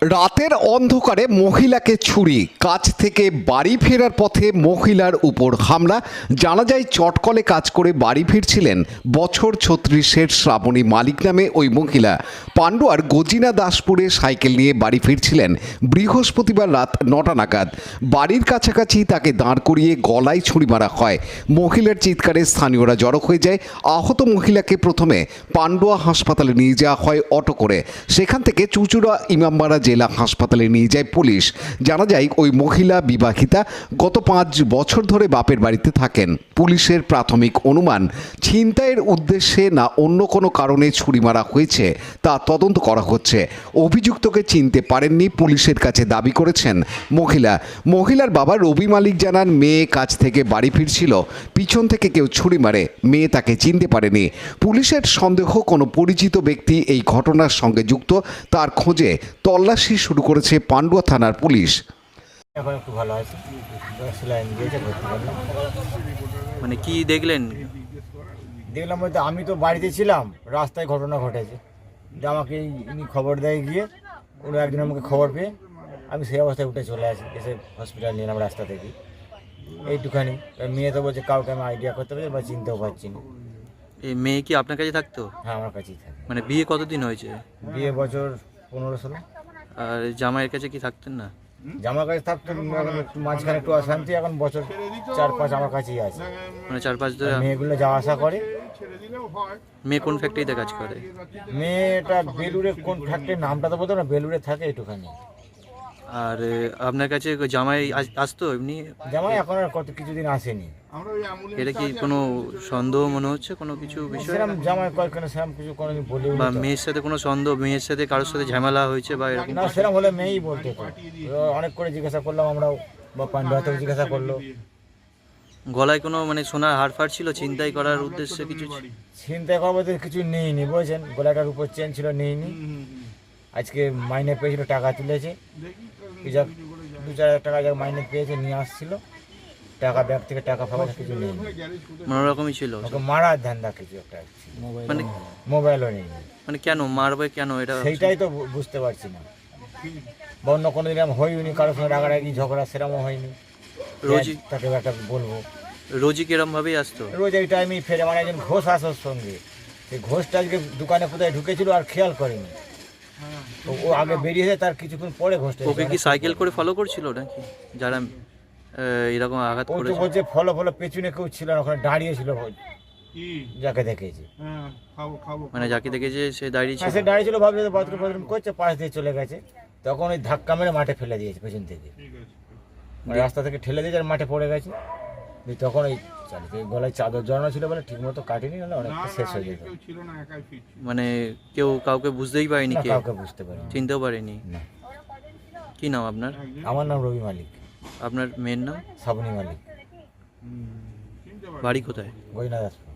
রাতের অন্ধকারে মহিলাকে ছুরি কাজ থেকে বাড়ি ফেরার পথে মহিলার উপর হামলা। জানা যায়, চটকলে কাজ করে বাড়ি ফিরছিলেন বছর ছত্রিশের শ্রাবণী মালিক নামে ওই মহিলা। পান্ডুয়ার গজিনা দাসপুরে সাইকেল নিয়ে বাড়ি ফিরছিলেন বৃহস্পতিবার রাত নটা নাগাদ। বাড়ির কাছাকাছি তাকে দাঁড় করিয়ে গলায় ছুরি মারা হয়। মহিলার চিৎকারে স্থানীয়রা জড়ো হয়ে যায়। আহত মহিলাকে প্রথমে পান্ডুয়া হাসপাতালে নিয়ে যাওয়া হয় অটো করে। সেখান থেকে চুচুড়া ইমামবাড়া জেলা হাসপাতালে নিয়ে যায় পুলিশ। জানা যায়, ওই মহিলা বিবাহিতা গত পাঁচ বছর ধরে বাপের বাড়িতে থাকেন। পুলিশের প্রাথমিক অনুমান, ছিনতাইয়ের উদ্দেশ্যে না অন্য কোনো কারণে ছুরি মারা হয়েছে তা তদন্ত করা হচ্ছে। অভিযুক্তকে চিনতে পারেননি, পুলিশের কাছে দাবি করেছেন মহিলা। মহিলার বাবা রবি মালিক জানান, মেয়ে কাজ থেকে বাড়ি ফিরছিল, পিছন থেকে কেউ ছুরি মারে, মেয়ে তাকে চিনতে পারেনি। পুলিশের সন্দেহ কোনো পরিচিত ব্যক্তি এই ঘটনার সঙ্গে যুক্ত, তার খোঁজে তল্লাশি শুরু করেছে পান্ডুয়া থানার পুলিশ। এখন একটু ভালো আছে। স্যালাইন দিয়েছে মানে কি দেখলেন? দেখলাম বলতে আমি তো বাড়িতে ছিলাম রাস্তায় ঘটনা ঘটেছে। যে আমাকে ইনি খবর দেয় গিয়ে উনি একদিন আমাকে খবর পেয়ে আমি সেই অবস্থায় উঠে চলে আসি এসে হসপিটাল নিলাম রাস্তা থেকে। এইটুখানি। মেয়ে তো বলছে কাউকে আমি আইডিয়া করতে পারছি বা চিনতেও পারছি না। এই মেয়ে কি আপনার কাছে থাকতো? হ্যাঁ আমার কাছেই থাকে। মানে বিয়ে কতদিন হয়েছে? বিয়ে বছর পনেরো ষোলো। আর জামাইয়ের কাছে কি থাকতেন না? জামার কাছে থাকতো মাঝখানে একটু অশান্তি এখন বছর চার পাঁচ আমার কাছেই আছে। মানে চার পাঁচ ধরে মেয়েগুলো যাওয়া আসা করে। মেয়ে কোন ফ্যাক্টরিতে কাজ করে? মেয়েটা বেলুরে কোন ফ্যাক্টরির নামটা তো বলতো না বেলুরে থাকে একটুখানি। আর আপনার কাছে জামাই আস- আসতো এমনি? জামাই এখন আর কত কিছুদিন আসেনি। এটা কি কোনো সন্দেহ মনে হচ্ছে কোনো কিছু বিষয়? সেরকম জামাই কয়েকখানে সেরকম কিছু কোনোদিন বলেও বা মেয়ের সাথে কোনো সন্দেহ মেয়ের সাথে কারোর সাথে ঝামেলা হয়েছে বা এরকম না সেরকম হলে মেয়েই বলতে তো অনেক করে জিজ্ঞাসা করলাম আমরাও বা পান্ডাতেও জিজ্ঞাসা করল। গলায় কোনো মানে সোনার হার ফার ছিল? চিন্তাই করার উদ্দেশ্যে কিছু? ছিল? চিন্তা করার মধ্যে কিছু নেইনি বুঝেছেন? গলাটার উপর চেন ছিল নেইনি। আজকে মাইনে পেয়েছিল টাকা তুলেছে। দু চার হাজার টাকা যাক মাইনে পেয়েছে নিয়ে আসছিল। টাকা ব্যাগ থেকে টাকা ফাঁকা কিছু নেই। রকমই ছিল। ওকে মারার ধান্দা কিছু একটা মানে মোবাইলও নেই। মানে কেন মারবে কেন এটা সেইটাই তো বুঝতে পারছি না। বা অন্য কোনো দিন হয়নি কারোর সঙ্গে রাগারাগি ঝগড়া সেরকমও হয়নি। রোজই তাকে একটা বলব। রোজই কিরম ভাবেই আসতো? রোজ এই টাইমেই ফেরে মানে একজন ঘোষ আসার সঙ্গে। সেই ঘোষটা আজকে দোকানে কোথায় ঢুকেছিল আর খেয়াল করেনি। তো ও আগে বেরিয়েছে তার কিছুক্ষণ পরে ঘোষটা ওকে কি সাইকেল করে ফলো করছিল নাকি? যারা এরকম আঘাত ও তো করেছে। বলছে ফলো ফলো পেছনে কেউ ছিল না ওখানে দাঁড়িয়ে ছিল যাকে দেখেছি। মানে যাকে দেখেছে সে দাঁড়িয়ে হ্যাঁ ছিল সে দাঁড়িয়ে ছিল ভাবছে বাথরুম ফাথরুম করছে পাশ দিয়ে চলে গেছে। তখন ওই ধাক্কা মেরে মাঠে ফেলে দিয়েছে পেছন থেকে। মানে রাস্তা থেকে ঠেলে দিয়েছে আর মাঠে পড়ে গেছে। দিয়ে তখন ওই চালিয়ে এই গলায় চাদর জড়ানো ছিল বলে ঠিক মতো কাটেনি নাহলে অনেকটা শেষ হয়ে যেত। মানে কেউ কাউকে বুঝতেই পারেনি না কে? কাউকে বুঝতে পারিনি। চিনতেও পারেনি? না। কি নাম আপনার? আমার নাম রবি মালিক। আপনার মেয়ের নাম? শ্রাবণী মালিক। বাড়ি কোথায়? গইনা দাসপুর